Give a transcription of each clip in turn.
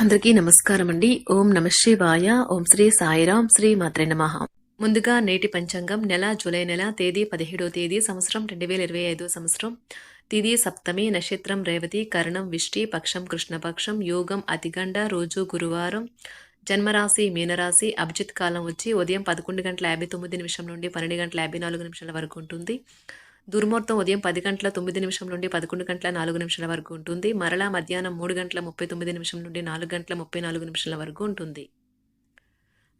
అందరికీ నమస్కారం అండి ఓం నమ శివాయ. ఓం శ్రీ సాయిరాం శ్రీ మాత్రే నమ. ముందుగా నేటి పంచాంగం నెల జూలై నెల తేదీ పదిహేడో తేదీ సంవత్సరం రెండు వేల ఇరవై ఐదో సంవత్సరం. తిది సప్తమి నక్షత్రం రేవతి కరణం విష్టి పక్షం కృష్ణపక్షం యోగం అతిగండ రోజు గురువారం. జన్మరాశి మీనరాశి అభిజిత్ కాలం వచ్చి ఉదయం పదకొండు గంటల యాభై తొమ్మిది నిమిషం నుండి పన్నెండు గంటల యాభై నాలుగు నిమిషాల వరకు ఉంటుంది. దుర్ముహూర్తం ఉదయం పది గంటల తొమ్మిది నిమిషం నుండి పదకొండు గంటల నాలుగు నిమిషాల వరకు ఉంటుంది. మరలా మధ్యాహ్నం మూడు గంటల ముప్పై తొమ్మిది నిమిషం నుండి నాలుగు గంటల ముప్పై నాలుగు నిమిషాల వరకు ఉంటుంది.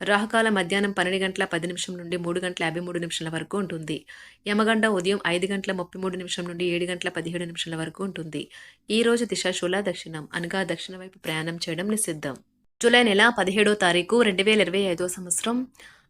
రాహుకాల మధ్యాహ్నం పన్నెండు గంటల పది నిమిషం నుండి మూడు గంటల యాభై మూడు నిమిషాల వరకు ఉంటుంది. యమగండ ఉదయం ఐదు గంటల ముప్పై మూడు నిమిషం నుండి ఏడు గంటల పదిహేడు నిమిషాల వరకు ఉంటుంది. ఈ రోజు దిశాశూల దక్షిణం. అనగా దక్షిణ వైపు ప్రయాణం చేయడం నిషిద్ధం. జూలై నెల పదిహేడో తారీఖు రెండు వేల ఇరవై ఐదో సంవత్సరం.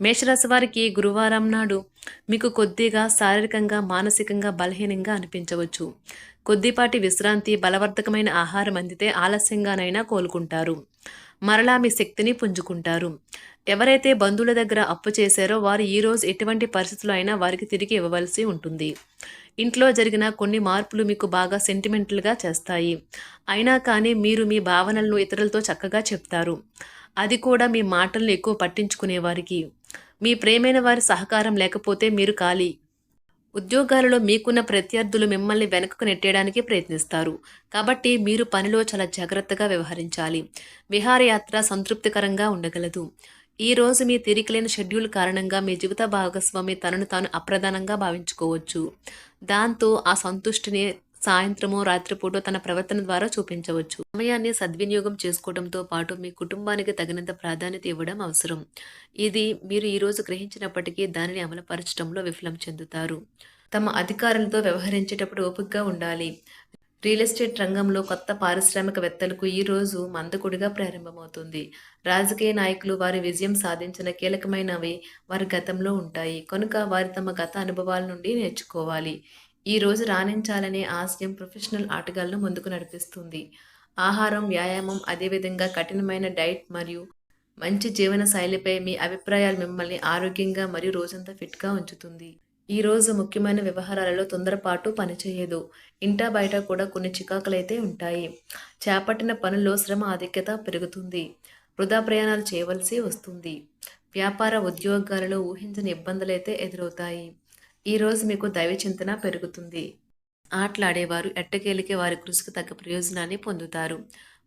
మేషరాశి వారికి గురువారం నాడు మీకు కొద్దిగా శారీరకంగా మానసికంగా బలహీనంగా అనిపించవచ్చు. కొద్దిపాటి విశ్రాంతి బలవర్ధకమైన ఆహారం అందితే ఆలస్యంగానైనా కోలుకుంటారు. మరలా మీ శక్తిని పుంజుకుంటారు. ఎవరైతే బంధువుల దగ్గర అప్పు చేశారో వారు ఈరోజు ఎటువంటి పరిస్థితులు అయినా వారికి తిరిగి ఇవ్వవలసి ఉంటుంది. ఇంట్లో జరిగిన కొన్ని మార్పులు మీకు బాగా సెంటిమెంటల్గా చేస్తాయి. అయినా కానీ మీరు మీ భావనలను ఇతరులతో చక్కగా చెప్తారు. అది కూడా మీ మాటలను ఎక్కువ పట్టించుకునే వారికి. మీ ప్రేమైన వారి సహకారం లేకపోతే మీరు ఖాళీ. ఉద్యోగాలలో మీకున్న ప్రత్యర్థులు మిమ్మల్ని వెనుకకు నెట్టేయడానికి ప్రయత్నిస్తారు. కాబట్టి మీరు పనిలో చాలా జాగ్రత్తగా వ్యవహరించాలి. విహారయాత్ర సంతృప్తికరంగా ఉండగలదు. ఈ రోజు మీ తిరిగిలేని షెడ్యూల్ కారణంగా మీ జీవిత భాగస్వామి తనను తాను అప్రధానంగా భావించుకోవచ్చు. దాంతో ఆ సంతుష్టిని సాయంత్రమో రాత్రిపూట తన ప్రవర్తన ద్వారా చూపించవచ్చు. సమయాన్ని సద్వినియోగం చేసుకోవడంతో పాటు మీ కుటుంబానికి తగినంత ప్రాధాన్యత ఇవ్వడం అవసరం. ఇది మీరు ఈరోజు గ్రహించినప్పటికీ దానిని అమలుపరచడంలో విఫలం చెందుతారు. తమ అధికారులతో వ్యవహరించేటప్పుడు ఓపికగా ఉండాలి. రియల్ ఎస్టేట్ రంగంలో కొత్త పారిశ్రామికవేత్తలకు ఈ రోజు మందకుడిగా ప్రారంభమవుతుంది. రాజకీయ నాయకులు వారి విజయం సాధించిన కీలకమైనవి వారి గతంలో ఉంటాయి. కనుక వారి తమ గత అనుభవాల నుండి నేర్చుకోవాలి. ఈ రోజు రాణించాలనే ఆశయం ప్రొఫెషనల్ ఆటగాళ్ళను ముందుకు నడిపిస్తుంది. ఆహారం వ్యాయామం అదేవిధంగా కఠినమైన డైట్ మరియు మంచి జీవన శైలిపై మీ అభిప్రాయాలు మిమ్మల్ని ఆరోగ్యంగా మరియు రోజంతా ఫిట్గా ఉంచుతుంది. ఈ రోజు ముఖ్యమైన వ్యవహారాలలో తొందరపాటు పనిచేయదు. ఇంటా బయట కూడా కొన్ని చికాకులైతే ఉంటాయి. చేపట్టిన పనుల్లో శ్రమ ఆధిక్యత పెరుగుతుంది. వృధా ప్రయాణాలు చేయవలసి వస్తుంది. వ్యాపార ఉద్యోగాలలో ఊహించని ఇబ్బందులైతే ఎదురవుతాయి. ఈరోజు మీకు దైవ చింతన పెరుగుతుంది. ఆటలాడేవారు ఎట్టకేలికే వారి కృషికి తగ్గ ప్రయోజనాన్ని పొందుతారు.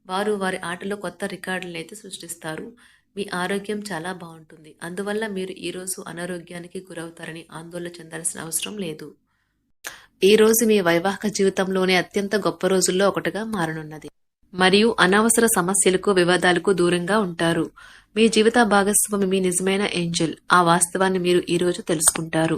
వారు వారి ఆటలో కొత్త రికార్డులను అయితే సృష్టిస్తారు. మీ ఆరోగ్యం చాలా బాగుంటుంది. అందువల్ల మీరు ఈరోజు అనారోగ్యానికి గురవుతారని ఆందోళన చెందాల్సిన అవసరం లేదు. ఈ రోజు మీ వైవాహిక జీవితంలోనే అత్యంత గొప్ప రోజుల్లో ఒకటిగా మారనున్నది. మరియు అనవసర సమస్యలకు వివాదాలకు దూరంగా ఉంటారు. మీ జీవిత భాగస్వామి మీ నిజమైన ఏంజల్. ఆ వాస్తవాన్ని మీరు ఈరోజు తెలుసుకుంటారు.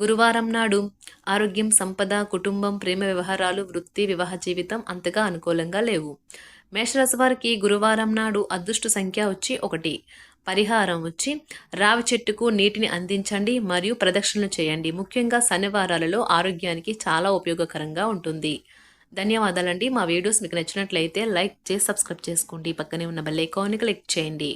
గురువారం నాడు ఆరోగ్యం సంపద కుటుంబం ప్రేమ వ్యవహారాలు వృత్తి వివాహ జీవితం అంతగా అనుకూలంగా లేవు. మేషరాశి వారికి గురువారం నాడు అదృష్ట సంఖ్య వచ్చి ఒకటి. పరిహారం వచ్చి రావి చెట్టుకు నీటిని అందించండి మరియు ప్రదక్షిణలు చేయండి. ముఖ్యంగా శనివారాలలో ఆరోగ్యానికి చాలా ఉపయోగకరంగా ఉంటుంది. ధన్యవాదాలండి. మా వీడియోస్ మీకు నచ్చినట్లయితే లైక్ చేసి సబ్స్క్రైబ్ చేసుకోండి. పక్కనే ఉన్న బెల్ ఐకాన్ని క్లిక్ చేయండి.